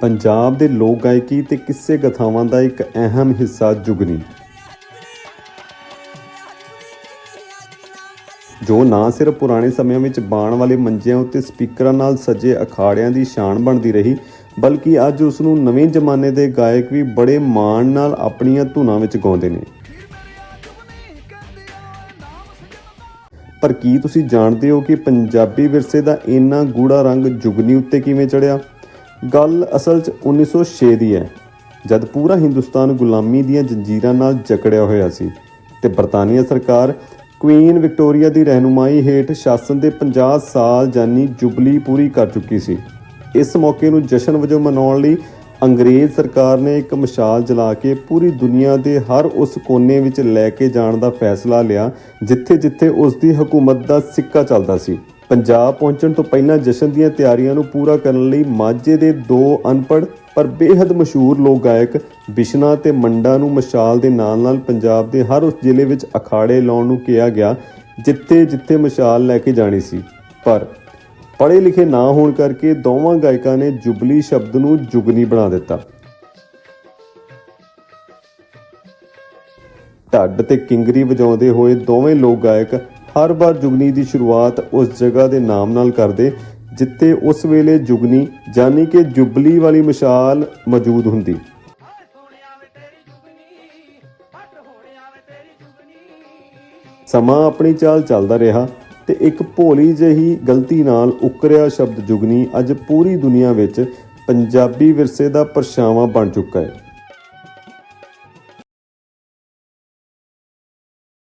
ਪੰਜਾਬ ਦੇ ਲੋਕ ਗਾਇਕੀ ਤੇ ਕਿੱਸੇ ਗਥਾਵਾਂ ਦਾ ਇੱਕ ਅਹਿਮ ਹਿੱਸਾ ਜੁਗਨੀ। ਜੋ ਨਾ ਸਿਰਫ ਪੁਰਾਣੇ ਸਮਿਆਂ ਵਿੱਚ ਬਾਣ ਵਾਲੇ ਮੰਜਿਆਂ ਉੱਤੇ ਸਪੀਕਰਾਂ ਨਾਲ ਸਜੇ ਅਖਾੜਿਆਂ ਦੀ ਸ਼ਾਨ ਬਣਦੀ ਰਹੀ, ਬਲਕਿ ਅੱਜ ਉਸ ਨੂੰ ਨਵੇਂ ਜ਼ਮਾਨੇ ਦੇ ਗਾਇਕ ਵੀ ਬੜੇ ਮਾਣ ਨਾਲ ਆਪਣੀਆਂ ਧੁਨਾਂ ਵਿੱਚ ਗਾਉਂਦੇ ਨੇ। ਪਰ ਕੀ ਤੁਸੀਂ ਜਾਣਦੇ ਹੋ ਕਿ ਪੰਜਾਬੀ ਵਿਰਸੇ ਦਾ ਇੰਨਾ ਗੂੜਾ ਰੰਗ ਜੁਗਨੀ ਉੱਤੇ ਕਿਵੇਂ ਚੜਿਆ? ਗੱਲ ਅਸਲ 'ਚ 1906 ਦੀ ਹੈ, ਜਦ ਪੂਰਾ ਹਿੰਦੁਸਤਾਨ ਗੁਲਾਮੀ ਦੀਆਂ ਜੰਜੀਰਾਂ ਨਾਲ ਜਕੜਿਆ ਹੋਇਆ ਸੀ ਤੇ ਬਰਤਾਨੀਆ ਸਰਕਾਰ ਕੁਈਨ ਵਿਕਟੋਰੀਆ ਦੀ ਰਹਿਨੁਮਾਈ ਹੇਠ ਸ਼ਾਸਨ ਦੇ 50 ਸਾਲ ਜਾਨੀ ਜੁਬਲੀ ਪੂਰੀ ਕਰ ਚੁੱਕੀ ਸੀ। ਇਸ ਮੌਕੇ ਨੂੰ ਜਸ਼ਨ ਵਜੋਂ ਮਨਾਉਣ ਲਈ ਅੰਗਰੇਜ਼ ਸਰਕਾਰ ਨੇ ਇੱਕ ਮਸ਼ਾਲ ਜਲਾ ਕੇ ਪੂਰੀ ਦੁਨੀਆ ਦੇ ਹਰ ਉਸ ਕੋਨੇ ਵਿੱਚ ਲੈ ਕੇ ਜਾਣ ਦਾ ਫੈਸਲਾ ਲਿਆ, ਜਿੱਥੇ-ਜਿੱਥੇ ਉਸ ਦੀ ਹਕੂਮਤ ਦਾ ਸਿੱਕਾ ਚੱਲਦਾ ਸੀ। ਪੰਜਾਬ ਪਹੁੰਚਣ ਤੋਂ ਪਹਿਲਾਂ ਜਸ਼ਨ ਦੀਆਂ ਤਿਆਰੀਆਂ ਨੂੰ ਪੂਰਾ ਕਰਨ ਲਈ ਮਾਝੇ ਦੇ ਦੋ ਅਨਪੜ੍ਹ ਪਰ ਬੇहद ਮਸ਼ਹੂਰ ਲੋਕ ਗਾਇਕ ਬਿਸ਼ਨਾ ਤੇ ਮੰਡਾ ਨੂੰ ਮਸ਼ਾਲ ਦੇ ਨਾਲ-ਨਾਲ ਪੰਜਾਬ ਦੇ ਹਰ ਉਸ ਜ਼ਿਲ੍ਹੇ ਵਿੱਚ ਅਖਾੜੇ ਲਾਉਣ ਨੂੰ ਕਿਹਾ ਗਿਆ ਜਿੱਥੇ-ਜਿੱਥੇ ਮਸ਼ਾਲ ਲੈ ਕੇ ਜਾਣੀ ਸੀ। ਪਰ ਪੜ੍ਹੇ ਲਿਖੇ ਨਾ ਹੋਣ ਕਰਕੇ ਦੋਵਾਂ ਗਾਇਕਾਂ ਨੇ ਜੁਬਲੀ ਸ਼ਬਦ ਨੂੰ ਜੁਗਨੀ ਬਣਾ ਦਿੱਤਾ। ਢੱਡ ਤੇ ਕਿੰਗਰੀ ਵਜਾਉਂਦੇ ਹੋਏ ਦੋਵੇਂ ਲੋਕ ਗਾਇਕ ਹਰ ਵਾਰ ਜੁਗਨੀ ਦੀ ਸ਼ੁਰੂਆਤ ਉਸ ਜਗ੍ਹਾ ਦੇ ਨਾਮ ਨਾਲ ਕਰਦੇ, ਜਿੱਥੇ ਉਸ ਵੇਲੇ ਜੁਗਨੀ ਜਾਨੀ ਕਿ ਜੁਬਲੀ ਵਾਲੀ ਮਸ਼ਾਲ ਮੌਜੂਦ ਹੁੰਦੀ। ਸਮਾਂ ਆਪਣੀ ਚਾਲ ਚੱਲਦਾ ਰਿਹਾ ਤੇ ਇੱਕ ਭੋਲੀ ਜਿਹੀ ਗਲਤੀ ਨਾਲ ਉਕਰਿਆ ਸ਼ਬਦ ਜੁਗਨੀ ਅੱਜ ਪੂਰੀ ਦੁਨੀਆ ਵਿੱਚ ਪੰਜਾਬੀ ਵਿਰਸੇ ਦਾ ਪਰਛਾਵਾਂ ਬਣ ਚੁੱਕਾ ਹੈ।